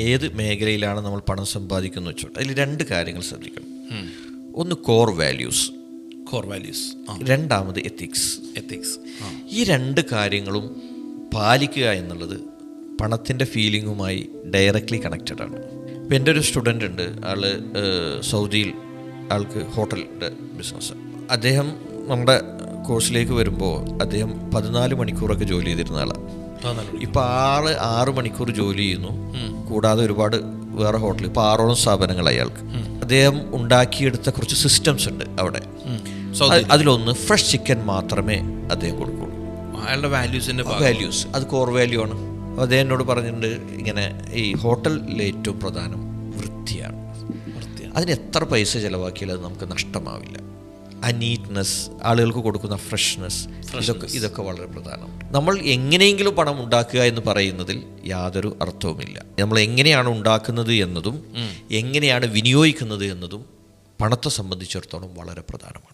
ഏത് മേഖലയിലാണ് നമ്മൾ പണം സമ്പാദിക്കുന്നത് വെച്ചോട്ടെ. അതിൽ രണ്ട് കാര്യങ്ങൾ ശ്രദ്ധിക്കണം. ഒന്ന് കോർ വാല്യൂസ് കോർ വാല്യൂസ് രണ്ടാമത് എത്തിക്സ് എത്തിക്സ് ഈ രണ്ട് കാര്യങ്ങളും പാലിക്കുക എന്നുള്ളത് പണത്തിന്റെ ഫീലിങ്ങുമായി ഡയറക്റ്റ്ലി കണക്റ്റഡ് ആണ്. ഇപ്പം എന്റെ ഒരു സ്റ്റുഡന്റ് ഉണ്ട്. ആൾ സൗദിയിൽ ആൾക്ക് ഹോട്ടലിന്റെ ബിസിനസ് അദ്ദേഹം നമ്മുടെ കോഴ്സിലേക്ക് വരുമ്പോൾ അദ്ദേഹം പതിനാല് മണിക്കൂറൊക്കെ ജോലി ചെയ്തിരുന്ന ആളാണ്. ഇപ്പം ആൾ ആറ് മണിക്കൂർ ജോലി ചെയ്യുന്നു. കൂടാതെ ഒരുപാട് വേറെ ഹോട്ടൽ ഇപ്പോൾ ആറോളം സ്ഥാപനങ്ങൾ അയാൾക്ക്. അദ്ദേഹം ഉണ്ടാക്കിയെടുത്ത കുറച്ച് സിസ്റ്റംസ് ഉണ്ട് അവിടെ. സോ അതിലൊന്ന് ഫ്രഷ് ചിക്കൻ മാത്രമേ അദ്ദേഹം കൊടുക്കുള്ളൂ. അയാളുടെ വാല്യൂസിന്റെ വാല്യൂസ് അത് കോർ വാല്യൂ ആണ്. അദ്ദേഹം എന്നോട് പറഞ്ഞിട്ടുണ്ട് ഇങ്ങനെ ഈ ഹോട്ടലിൽ ഏറ്റവും പ്രധാനം വൃത്തിയാണ്. അതിന് എത്ര പൈസ ചിലവാക്കിയാലും അത് നമുക്ക് നഷ്ടമാവില്ല. ആ നീറ്റ്നെസ് ആളുകൾക്ക് കൊടുക്കുന്ന ഫ്രഷ്നെസ് ഇതൊക്കെ ഇതൊക്കെ വളരെ പ്രധാനമാണ് നമ്മൾ എങ്ങനെയെങ്കിലും പണം ഉണ്ടാക്കുക എന്ന് പറയുന്നതിൽ യാതൊരു അർത്ഥവുമില്ല. നമ്മൾ എങ്ങനെയാണ് ഉണ്ടാക്കുന്നത് എന്നതും എങ്ങനെയാണ് വിനിയോഗിക്കുന്നത് എന്നതും പണത്തെ സംബന്ധിച്ചിടത്തോളം വളരെ പ്രധാനമാണ്.